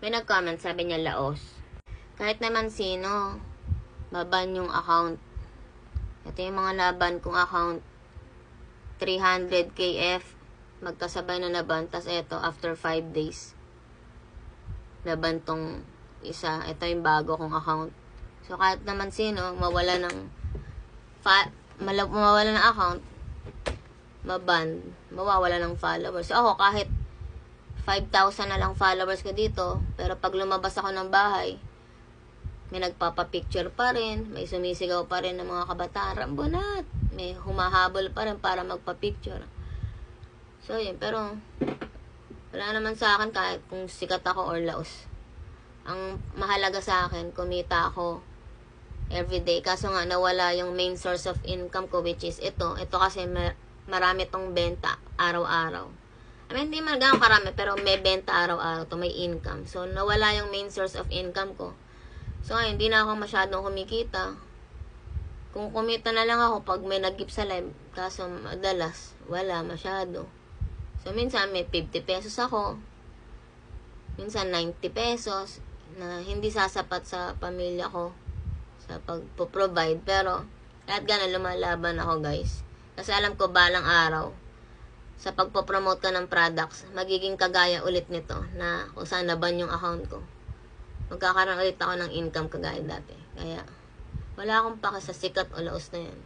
May nag-comment, sabi niya Laos. Kahit naman sino, baban yung account. Ito yung mga naban kong account. 300 KF, magkasabay na naban. Tapos ito, after 5 days, naban tong isa. Ito yung bago kong account. So, kahit naman sino, mawala ng mawawala ng account, maban, mawawala ng followers. So, ako, kahit 5,000 na lang followers ko dito, pero pag lumabas ako ng bahay, may nagpapapicture pa rin, may sumisigaw pa rin ng mga kabataan, rambonat, may humahabol pa rin para magpa-picture. So, yun, pero wala naman sa akin kahit kung sikat ako or laos. Ang mahalaga sa akin, kumita ako everyday. Kaso nga, nawala yung main source of income ko, which is ito. Ito kasi ma- marami tong benta araw-araw. I mean, hindi man ganun karami, pero may benta araw-araw to, may income. So, nawala yung main source of income ko. So, ngayon, hindi na ako masyadong kumikita. Kung kumita na lang ako pag may nag-gift sa live, kaso madalas, wala masyado. So, minsan may 50 pesos ako. Minsan 90 pesos na hindi sasapat sa pamilya ko sa pagpo-provide. Pero, kahit gano'n, lumalaban ako, guys. Kasi alam ko, balang araw, sa pagpo-promote ka ng products, magiging kagaya ulit nito na kung saan naban yung account ko. Magkakaroon ulit ako ng income kagaya dati. Kaya, wala akong paka sa sikat o laos na yan.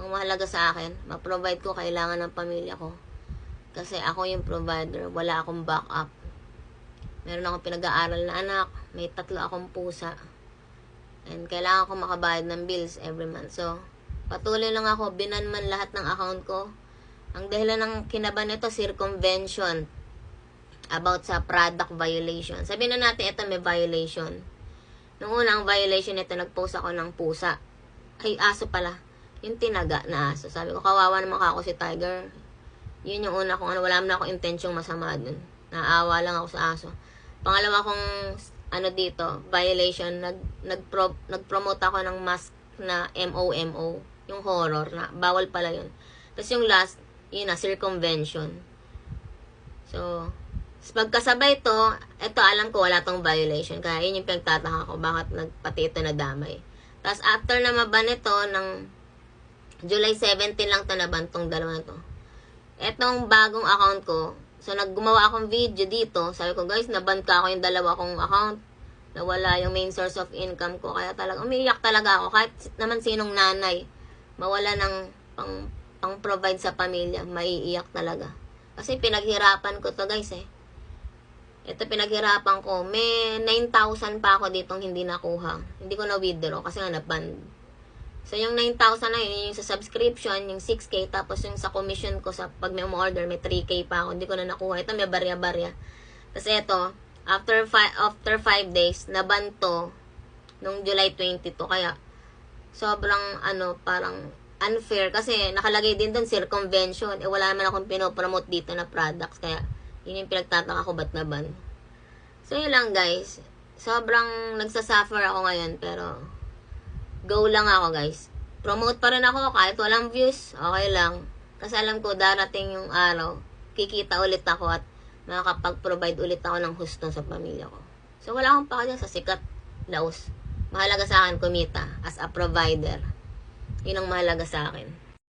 Ang mahalaga sa akin, ma-provide ko kailangan ng pamilya ko. Kasi ako yung provider, wala akong backup. Meron akong pinag-aaral na anak, may tatlo akong pusa. And kailangan ko makabayad ng bills every month. So, patuloy lang ako, binanman lahat ng account ko. Ang dahilan ng kinaban nito, circumvention about sa product violation. Sabihin na natin, ito may violation. Nung unang violation nito, nag-post ako ng pusa. Ay, aso pala. Yung tinaga na aso. Sabi ko, kawawa naman ako si Tiger. Yun yung una kong ano, wala naman akong intensyong masama dun. Naawa lang ako sa aso. Pangalawa kong ano dito, violation, nag, nag-pro, nag-promote ako ng mask na MOMO, yung horror na, bawal pala yun. Tapos yung last, yun na, circumvention. So, pagkasabay to, ito alam ko wala tong violation. Kaya yun yung pinagtataka ko, bakit nagpati ito na damay. Tapos after na maban ito, ng July 17 lang to naban tong dalawa na to. Etong bagong account ko, so naggumawa akong video dito, sabi ko guys, naban ka ako yung dalawa kong account. Nawala yung main source of income ko. Kaya talaga, umiiyak talaga ako. Kahit naman sinong nanay, mawala ng pang, pang provide sa pamilya, maiiyak talaga. Kasi pinaghirapan ko to guys eh. Ito pinaghirapan ko. May 9,000 pa ako ditong hindi nakuha. Hindi ko na withdraw kasi nga na-band. So, yung 9,000 na yun, yung sa subscription, yung 6K, tapos yung sa commission ko sa pag may umorder, may 3K pa ako. Hindi ko na nakuha. Ito may barya-barya. Tapos ito, after 5 after 5 days, naban to nung July 22. Kaya, sobrang, ano, parang unfair. Kasi, nakalagay din doon circumvention. Eh, wala naman akong pinopromote dito na products. Kaya, yun yung pinagtataka ko, ba't naban? So, yun lang, guys. Sobrang nagsasuffer ako ngayon, pero go lang ako guys. Promote pa rin ako kahit walang views, okay lang. Kasi alam ko darating yung araw, kikita ulit ako at makakapag-provide ulit ako ng husto sa pamilya ko. So wala akong pakadyan sa sikat laos. Mahalaga sa akin kumita as a provider. Yun ang mahalaga sa akin.